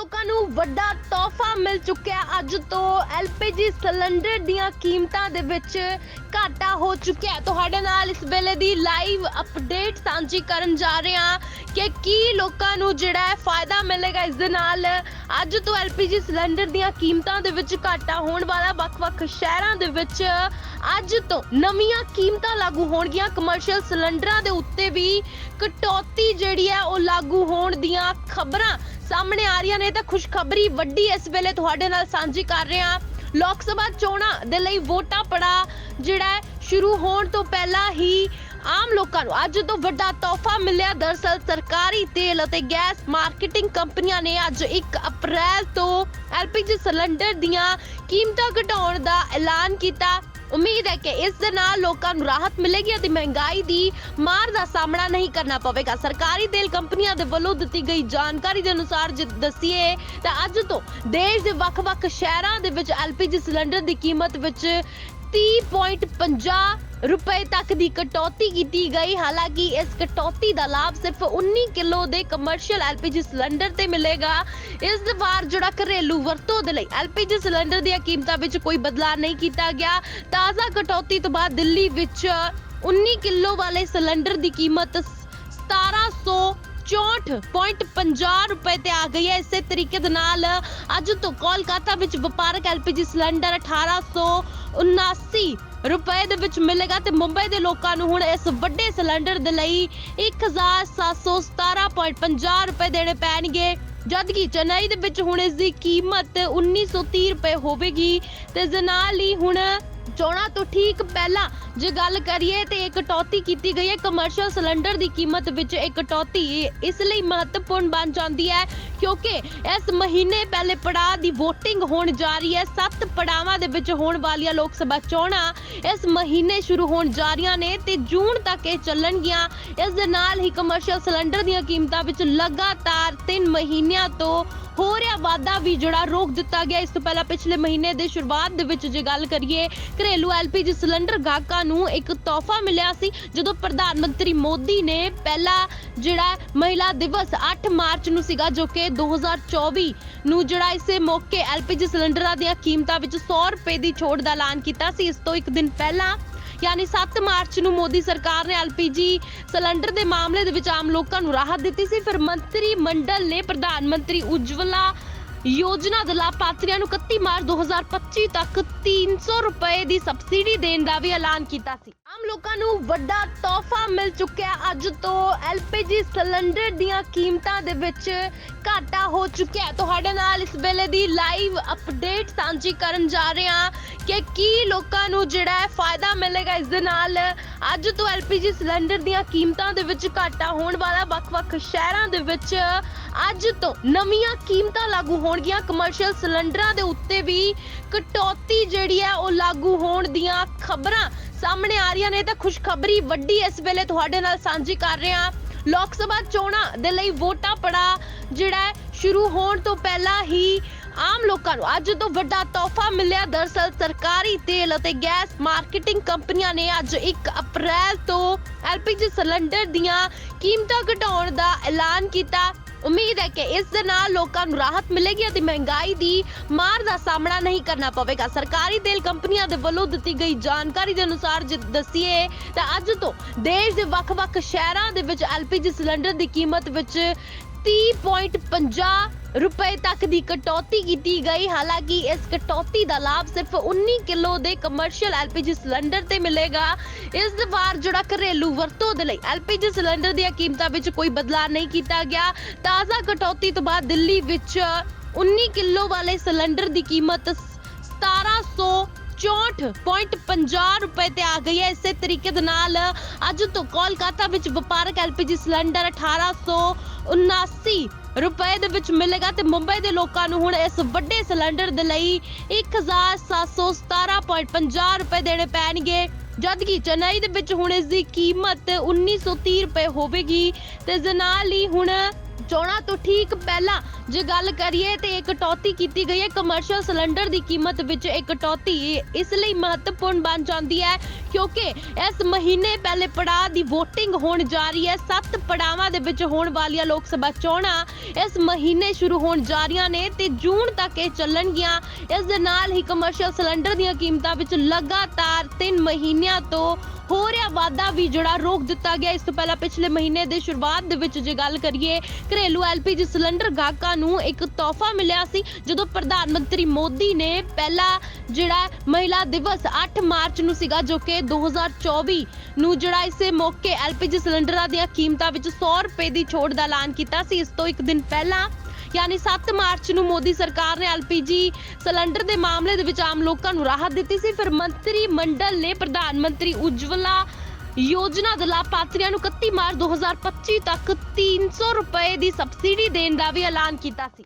ਲੋਕਾਂ ਨੂੰ ਵੱਡਾ ਤੋਹਫਾ ਮਿਲ ਚੁੱਕਿਆ। ਅੱਜ ਤੋਂ ਐਲਪੀਜੀ ਸਿਲੰਡਰ ਦੀਆਂ ਕੀਮਤਾਂ ਦੇ ਵਿੱਚ ਘਾਟਾ ਹੋ ਚੁੱਕਿਆ ਤੁਹਾਡੇ ਨਾਲ ਇਸ ਵੇਲੇ ਦੀ ਲਾਈਵ ਅਪਡੇਟ ਸਾਂਝੀ ਕਰਨ ਜਾ ਰਹੇ ਹਾਂ ਕਿ ਕੀ ਲੋਕਾਂ ਨੂੰ ਜਿਹੜਾ ਹੈ ਫਾਇਦਾ ਮਿਲੇਗਾ ਇਸ ਦੇ ਨਾਲ। ਅੱਜ ਤੋਂ ਐਲਪੀਜੀ ਸਿਲੰਡਰ ਦੀਆਂ ਕੀਮਤਾਂ ਦੇ ਵਿੱਚ ਘਾਟਾ ਹੋਣ ਵਾਲਾ ਵੱਖ-ਵੱਖ ਸ਼ਹਿਰਾਂ ਦੇ ਵਿੱਚ ਅੱਜ ਤੋਂ ਨਵੀਆਂ ਕੀਮਤਾਂ ਲਾਗੂ ਹੋਣਗੀਆਂ। ਕਮਰਸ਼ੀਅਲ ਸਿਲੰਡਰਾਂ ਦੇ ਉੱਤੇ ਵੀ ਕਟੌਤੀ ਜਿਹੜੀ ਹੈ ਉਹ ਲਾਗੂ ਹੋਣ ਦੀਆਂ ਖਬਰਾਂ ਸਾਹਮਣੇ ਆ ਰਹੀਆਂ ਨੇ ਤਾਂ ਖੁਸ਼ਖਬਰੀ ਵੱਡੀ ਇਸ ਵੇਲੇ ਤੁਹਾਡੇ ਨਾਲ ਸਾਂਝੀ ਕਰ ਰਹੇ ਹਾਂ। ਲੋਕ ਸਭਾ ਚੋਣਾਂ ਦੇ ਲਈ ਵੋਟਾਂ ਪੜਾ ਜਿਹੜਾ ਸ਼ੁਰੂ ਹੋਣ ਤੋਂ ਪਹਿਲਾਂ ਹੀ ਆਮ ਲੋਕਾਂ ਨੂੰ ਅੱਜ ਤੋਂ ਵੱਡਾ ਤੋਹਫਾ ਮਿਲਿਆ। ਦਰਸਲ ਸਰਕਾਰੀ ਤੇਲ ਅਤੇ ਗੈਸ ਮਾਰਕੀਟਿੰਗ ਕੰਪਨੀਆਂ ਨੇ ਅੱਜ 1 ਅਪ੍ਰੈਲ ਤੋਂ ਐਲਪੀਜੀ ਸਿਲੰਡਰ ਦੀਆਂ ਕੀਮਤਾਂ ਘਟਾਉਣ ਦਾ ਐਲਾਨ ਕੀਤਾ। ਉਮੀਦ ਹੈ ਕਿ ਇਸ ਦੇ ਨਾਲ ਲੋਕਾਂ ਨੂੰ ਰਾਹਤ ਮਿਲੇਗੀ ਅਤੇ ਮਹਿੰਗਾਈ ਦੀ ਮਾਰ ਦਾ ਸਾਹਮਣਾ ਨਹੀਂ ਕਰਨਾ ਪਵੇਗਾ। ਸਰਕਾਰੀ ਤੇਲ ਕੰਪਨੀਆਂ ਦੇ ਵੱਲੋਂ ਦਿੱਤੀ ਗਈ ਜਾਣਕਾਰੀ ਦੇ ਅਨੁਸਾਰ ਜੇ ਦੱਸੀਏ ਤਾਂ ਅੱਜ ਤੋਂ ਦੇਸ਼ ਦੇ ਵੱਖ-ਵੱਖ ਸ਼ਹਿਰਾਂ ਦੇ ਵਿੱਚ ਐਲਪੀਜੀ ਸਿਲੰਡਰ ਦੀ ਕੀਮਤ ਵਿੱਚ 30.50 ਰੁਪਏ ਤੱਕ ਦੀ ਕਟੌਤੀ ਕੀਤੀ ਗਈ। ਹਾਲਾਂਕਿ ਇਸ ਕਟੌਤੀ ਦਾ ਲਾਭ ਸਿਰਫ 19 ਕਿਲੋ ਦੇ ਕਮਰਸ਼ੀਅਲ ਐਲਪੀਜੀ ਸਿਲੰਡਰ ਤੇ ਮਿਲੇਗਾ। ਇਸ ਵਾਰ ਜਿਹੜਾ ਘਰੇਲੂ ਵਰਤੋਂ ਦੇ ਲਈ ਐਲਪੀਜੀ ਸਿਲੰਡਰ ਦੀਆਂ ਕੀਮਤਾਂ ਵਿੱਚ ਕੋਈ ਬਦਲਾਅ ਨਹੀਂ ਕੀਤਾ ਗਿਆ। ਤਾਜ਼ਾ ਕਟੌਤੀ ਤੋਂ ਬਾਅਦ ਦਿੱਲੀ ਵਿੱਚ 19 ਕਿਲੋ ਵਾਲੇ ਸਿਲੰਡਰ ਦੀ ਕੀਮਤ 64.50 ਰੁਪਏ ਤੇ ਆ ਗਈ ਹੈ। ਇਸੇ ਤਰੀਕੇ ਦੇ ਨਾਲ ਅੱਜ ਤੋਂ ਕੋਲਕਾਤਾ ਵਿੱਚ ਵਪਾਰਕ ਐਲਪੀਜੀ ਸਿਲੰਡਰ 1879 ਰੁਪਏ ਦੇ ਵਿੱਚ ਮਿਲੇਗਾ ਤੇ ਮੁੰਬਈ ਦੇ ਲੋਕਾਂ ਨੂੰ ਹੁਣ ਇਸ ਵੱਡੇ ਸਿਲੰਡਰ ਦੇ ਲਈ 1717.50 ਰੁਪਏ ਦੇਣੇ ਪੈਣਗੇ। ਜਦਕਿ ਚੇਨਈ ਦੇ ਵਿੱਚ ਹੁਣ ਇਸ ਦੀ ਕੀਮਤ 1930 ਰੁਪਏ ਹੋਵੇਗੀ ਤੇ ਇਸ ਨਾਲ ਹੀ ਹੁਣ ਚੋਣਾਂ ਤੋਂ ਠੀਕ ਪਹਿਲਾਂ ਜੇ ਗੱਲ ਕਰੀਏ ਤੇ ਇੱਕ ਕਟੌਤੀ ਕੀਤੀ ਗਈ ਹੈ। ਕਮਰਸ਼ੀਅਲ ਸਿਲੰਡਰ ਦੀ ਕੀਮਤ ਵਿੱਚ ਇੱਕ ਕਟੌਤੀ ਇਸ ਲਈ ਮਹੱਤਵਪੂਰਨ ਬਣ ਜਾਂਦੀ ਹੈ ਕਿਉਂਕਿ ਇਸ ਮਹੀਨੇ ਪਹਿਲੇ ਪੜਾਅ ਦੀ VOTING ਹੋਣ ਜਾ ਰਹੀ ਹੈ। ਸੱਤ ਪੜਾਵਾਂ ਦੇ ਵਿੱਚ ਹੋਣ ਵਾਲੀਆਂ ਲੋਕ ਸਭਾ ਚੋਣਾਂ ਇਸ ਮਹੀਨੇ ਸ਼ੁਰੂ ਹੋਣ ਜਾ ਰਹੀਆਂ ਨੇ ਤੇ ਜੂਨ ਤੱਕ ਇਹ ਚੱਲਣਗੀਆਂ। ਇਸ ਦੇ ਨਾਲ ਹੀ ਕਮਰਸ਼ੀਅਲ ਸਿਲੰਡਰ ਦੀਆਂ ਕੀਮਤਾਂ ਵਿੱਚ ਲਗਾਤਾਰ 3 ਮਹੀਨਿਆਂ ਤੋਂ ਹੋ ਰਿਹਾ ਵਾਧਾ ਵੀ ਜਿਹੜਾ ਰੋਕ ਦਿੱਤਾ ਗਿਆ। ਇਸ ਤੋਂ ਪਹਿਲਾਂ ਪਿਛਲੇ ਮਹੀਨੇ ਦੇ ਸ਼ੁਰੂਆਤ ਦੇ ਵਿੱਚ ਜੇ ਗੱਲ ਕਰੀਏ, ਘਰੇਲੂ ਐਲਪੀਜੀ ਸਿਲੰਡਰ ਗਾਹਕਾਂ ਨੂੰ ਇੱਕ ਤੋਹਫਾ ਮਿਲਿਆ ਸੀ, ਜਦੋਂ ਪ੍ਰਧਾਨ ਮੰਤਰੀ ਮੋਦੀ ਨੇ ਪਹਿਲਾ ਜਿਹੜਾ ਮਹਿਲਾ ਦਿਵਸ 8 ਮਾਰਚ ਨੂੰ ਸੀਗਾ, ਜੋ ਕਿ 2024 ਨੂੰ ਜਿਹੜਾ ਇਸੇ ਮੌਕੇ ਐਲਪੀਜੀ ਸਿਲੰਡਰਾਂ ਦੀਆਂ ਕੀਮਤਾਂ ਵਿੱਚ 100 ਰੁਪਏ ਦੀ ਛੋਟ ਦਾ ਐਲਾਨ ਕੀਤਾ ਸੀ। ਇਸ ਤੋਂ ਇੱਕ ਦਿਨ ਪਹਿਲਾਂ, ਯਾਨੀ 7 ਮਾਰਚ ਨੂੰ ਮੋਦੀ ਸਰਕਾਰ ਨੇ ਐਲਪੀਜੀ ਸਿਲੰਡਰ ਦੇ ਮਾਮਲੇ ਦੇ ਵਿੱਚ ਆਮ ਲੋਕਾਂ ਨੂੰ ਰਾਹਤ ਦਿੱਤੀ ਸੀ। ਫਿਰ ਮੰਤਰੀ ਮੰਡਲ ਨੇ ਪ੍ਰਧਾਨ ਮੰਤਰੀ ਉਜਵਲਾ ਯੋਜਨਾ ਦੇ ਲਾਭਪਾਤਰੀਆਂ ਨੂੰ 31 ਮਾਰਚ 2025 ਤੱਕ 300 ਰੁਪਏ ਦੀ ਸਬਸਿਡੀ ਦੇਣ ਦਾ ਵੀ ਐਲਾਨ ਕੀਤਾ ਸੀ। ਆਮ ਲੋਕਾਂ ਨੂੰ ਵੱਡਾ ਤੋਹਫਾ ਮਿਲ ਚੁੱਕਿਆ। ਅੱਜ ਤੋਂ ਐਲਪੀਜੀ ਸਿਲੰਡਰ ਦੀਆਂ ਕੀਮਤਾਂ ਦੇ ਵਿੱਚ ਘਾਟਾ ਹੋ ਚੁੱਕਿਆ ਤੁਹਾਡੇ ਨਾਲ ਇਸ ਵੇਲੇ ਦੀ ਲਾਈਵ ਅਪਡੇਟ ਸਾਂਝੀ ਕਰਨ ਜਾ ਰਹੇ ਹਾਂ। ਕਿ ਕੀ ਲੋਕਾਂ ਨੂੰ ਜਿਹੜਾ ਹੈ ਫਾਇਦਾ ਮਿਲੇਗਾ ਇਸ ਦੇ ਨਾਲ? ਅੱਜ ਤੋਂ ਐਲਪੀਜੀ ਸਿਲੰਡਰ ਦੀਆਂ ਕੀਮਤਾਂ ਦੇ ਵਿੱਚ ਘਾਟਾ ਹੋਣ ਵਾਲਾ ਵੱਖ-ਵੱਖ ਸ਼ਹਿਰਾਂ ਦੇ ਵਿੱਚ ਅੱਜ ਤੋਂ ਨਵੀਆਂ ਕੀਮਤਾਂ ਲਾਗੂ ਹੋਣਗੀਆਂ। ਕਮਰਸ਼ੀਅਲ ਸਿਲੰਡਰਾਂ ਦੇ ਉੱਤੇ ਵੀ ਕਟੌਤੀ ਜਿਹੜੀ ਹੈ ਉਹ ਲਾਗੂ ਹੋਣ ਦੀਆਂ ਖਬਰਾਂ ਸਾਹਮਣੇ ਆ ਰਹੀਆਂ ਨੇ। ਤਾਂ ਖੁਸ਼ਖਬਰੀ ਵੱਡੀ ਇਸ ਵੇਲੇ ਤੁਹਾਡੇ ਨਾਲ ਸਾਂਝੀ ਕਰ ਰਹੇ ਹਾਂ। ਲੋਕ ਸਭਾ ਚੋਣਾਂ ਦੇ ਲਈ ਵੋਟਾਂ ਪੜਾ ਜਿਹੜਾ ਹੈ ਸ਼ੁਰੂ ਹੋਣ ਤੋਂ ਪਹਿਲਾਂ ਹੀ ਆਮ ਲੋਕਾਂ ਨੂੰ ਅੱਜ ਤੋਂ ਵੱਡਾ ਤੋਹਫਾ ਮਿਲਿਆ। ਦਰਸਲ ਸਰਕਾਰੀ ਤੇਲ ਅਤੇ ਗੈਸ ਮਾਰਕੀਟਿੰਗ ਕੰਪਨੀਆਂ ਨੇ ਅੱਜ 1 ਅਪ੍ਰੈਲ ਤੋਂ ਐਲਪੀਜੀ ਸਿਲੰਡਰ ਦੀਆਂ ਕੀਮਤਾਂ ਘਟਾਉਣ ਦਾ ਐਲਾਨ ਕੀਤਾ। ਉਮੀਦ ਹੈ ਕਿ ਇਸ ਦੇ ਨਾਲ ਲੋਕਾਂ ਨੂੰ ਰਾਹਤ ਮਿਲੇਗੀ ਅਤੇ ਮਹਿੰਗਾਈ ਦੀ ਮਾਰ ਦਾ ਸਾਹਮਣਾ ਨਹੀਂ ਕਰਨਾ ਪਵੇਗਾ। ਸਰਕਾਰੀ ਤੇਲ ਕੰਪਨੀਆਂ ਦੇ ਵੱਲੋਂ ਦਿੱਤੀ ਗਈ ਜਾਣਕਾਰੀ ਦੇ ਅਨੁਸਾਰ ਜੇ ਦੱਸੀਏ ਤਾਂ ਅੱਜ ਤੋਂ ਦੇਸ਼ ਦੇ ਵੱਖ-ਵੱਖ ਸ਼ਹਿਰਾਂ ਦੇ ਵਿੱਚ ਐਲਪੀਜੀ ਸਿਲੰਡਰ ਦੀ ਕੀਮਤ ਵਿੱਚ 30.50 ਰੁਪਏ ਤੱਕ ਦੀ ਕਟੌਤੀ ਕੀਤੀ ਗਈ। ਹਾਲਾਂਕਿ ਇਸ ਕਟੌਤੀ ਦਾ ਲਾਭ ਸਿਰਫ 19 ਕਿਲੋ ਦੇ ਕਮਰਸ਼ੀਅਲ ਐਲਪੀਜੀ ਸਿਲੰਡਰ ਤੇ ਮਿਲੇਗਾ। ਇਸ ਵਾਰ ਜਿਹੜਾ ਘਰੇਲੂ ਵਰਤੋਂ ਦੇ ਲਈ ਐਲਪੀਜੀ ਸਿਲੰਡਰ ਦੀਆਂ ਕੀਮਤਾਂ ਵਿੱਚ ਕੋਈ ਬਦਲਾਅ ਨਹੀਂ ਕੀਤਾ ਗਿਆ। ਤਾਜ਼ਾ ਕਟੌਤੀ ਤੋਂ ਬਾਅਦ ਦਿੱਲੀ ਵਿੱਚ 19 ਕਿਲੋ ਵਾਲੇ ਸਿਲੰਡਰ ਦੀ ਕੀਮਤ 64.50 ਰੁਪਏ ਤੇ ਆ ਗਈ ਹੈ। ਇਸੇ ਤਰੀਕੇ ਦੇ ਨਾਲ ਅੱਜ ਤੋਂ ਕੋਲਕਾਤਾ ਵਿੱਚ ਵਪਾਰਕ ਐਲਪੀਜੀ ਸਿਲੰਡਰ 1879 ਰੁਪਏ ਦੇ ਵਿੱਚ ਮਿਲੇਗਾ ਤੇ ਮੁੰਬਈ ਦੇ ਲੋਕਾਂ ਨੂੰ ਹੁਣ ਇਸ ਵੱਡੇ ਸਿਲੰਡਰ ਦੇ ਲਈ 1717.50 ਰੁਪਏ ਦੇਣੇ ਪੈਣਗੇ। ਜਦਕਿ ਚੇਨਈ ਦੇ ਵਿੱਚ ਹੁਣ ਇਸ ਦੀ ਕੀਮਤ 1930 ਰੁਪਏ ਹੋਵੇਗੀ ਤੇ ਇਸ ਦੇ ਨਾਲ ਹੀ ਹੁਣ ਚੋਣਾਂ ਤੋਂ ਠੀਕ ਪਹਿਲਾਂ। ਜੇ ਗੱਲ ਕਰੀਏ ਤੇ ਇੱਕ ਕਟੌਤੀ ਕੀਤੀ ਗਈ ਹੈ ਕਮਰਸ਼ੀਅਲ ਸਿਲੰਡਰ ਦੀ ਕੀਮਤ ਵਿੱਚ ਇੱਕ ਕਟੌਤੀ ਇਸ ਲਈ ਮਹੱਤਵਪੂਰਨ ਬਣ ਜਾਂਦੀ ਹੈ, ਕਿਉਂਕਿ ਇਸ ਮਹੀਨੇ ਪਹਿਲੇ ਪੜਾਅ ਦੀ VOTING ਹੋਣ ਜਾ ਰਹੀ ਹੈ। ਸੱਤ ਪੜਾਵਾਂ ਦੇ ਵਿੱਚ ਹੋਣ ਵਾਲੀਆਂ ਲੋਕ ਸਭਾ ਚੋਣਾਂ ਇਸ ਮਹੀਨੇ ਸ਼ੁਰੂ ਹੋਣ ਜਾ ਰਹੀਆਂ ਨੇ ਤੇ ਜੂਨ ਤੱਕ ਇਹ ਚੱਲਣਗੀਆਂ। ਇਸ ਦੇ ਨਾਲ ਹੀ ਕਮਰਸ਼ੀਅਲ ਸਿਲੰਡਰ ਦੀਆਂ ਕੀਮਤਾਂ ਵਿੱਚ ਲਗਾਤਾਰ 3 ਮਹੀਨਿਆਂ ਤੋਂ ਹੋ ਰਿਹਾ ਵਾਧਾ ਵੀ ਜਿਹੜਾ ਰੋਕ ਦਿੱਤਾ ਗਿਆ। ਇਸ ਤੋਂ ਪਹਿਲਾਂ ਪਿਛਲੇ ਮਹੀਨੇ ਦੇ ਸ਼ੁਰੂਆਤ ਦੇ ਵਿੱਚ ਜੇ ਗੱਲ ਕਰੀਏ, ਘਰੇਲੂ ਐਲਪੀਜੀ ਸਿਲੰਡਰ ਗਾਹਕਾਂ ਨੂੰ ਇੱਕ ਤੋਹਫਾ ਮਿਲਿਆ ਸੀ, ਜਦੋਂ ਪ੍ਰਧਾਨ ਮੰਤਰੀ ਮੋਦੀ ਨੇ ਪਹਿਲਾ ਜਿਹੜਾ ਮਹਿਲਾ ਦਿਵਸ 8 ਮਾਰਚ ਨੂੰ ਸੀਗਾ, ਜੋ ਕਿ 2024 ਨੂੰ ਜਿਹੜਾ ਇਸੇ ਮੌਕੇ ਐਲਪੀਜੀ ਸਿਲੰਡਰਾਂ ਦੀਆਂ ਕੀਮਤਾਂ ਵਿੱਚ 100 ਰੁਪਏ ਦੀ ਛੋਟ ਦਾ ਐਲਾਨ ਕੀਤਾ ਸੀ। ਇਸ ਤੋਂ ਇੱਕ ਦਿਨ ਪਹਿਲਾਂ ਯਾਨੀ 7 ਮਾਰਚ ਨੂੰ ਮੋਦੀ ਸਰਕਾਰ ਨੇ ਐਲਪੀਜੀ ਸਿਲੰਡਰ ਦੇ ਮਾਮਲੇ ਦੇ ਵਿੱਚ ਆਮ ਲੋਕਾਂ ਨੂੰ ਰਾਹਤ ਦਿੱਤੀ ਸੀ। ਫਿਰ ਮੰਤਰੀ ਮੰਡਲ ਨੇ ਪ੍ਰਧਾਨ ਮੰਤਰੀ ਉਜਵਲਾ ਯੋਜਨਾ ਦੇ ਲਾਭਪਾਤਰੀਆਂ ਨੂੰ 31 ਮਾਰਚ 2025 ਤੱਕ 300 ਰੁਪਏ ਦੀ ਸਬਸਿਡੀ ਦੇਣ ਦਾ ਵੀ ਐਲਾਨ ਕੀਤਾ ਸੀ।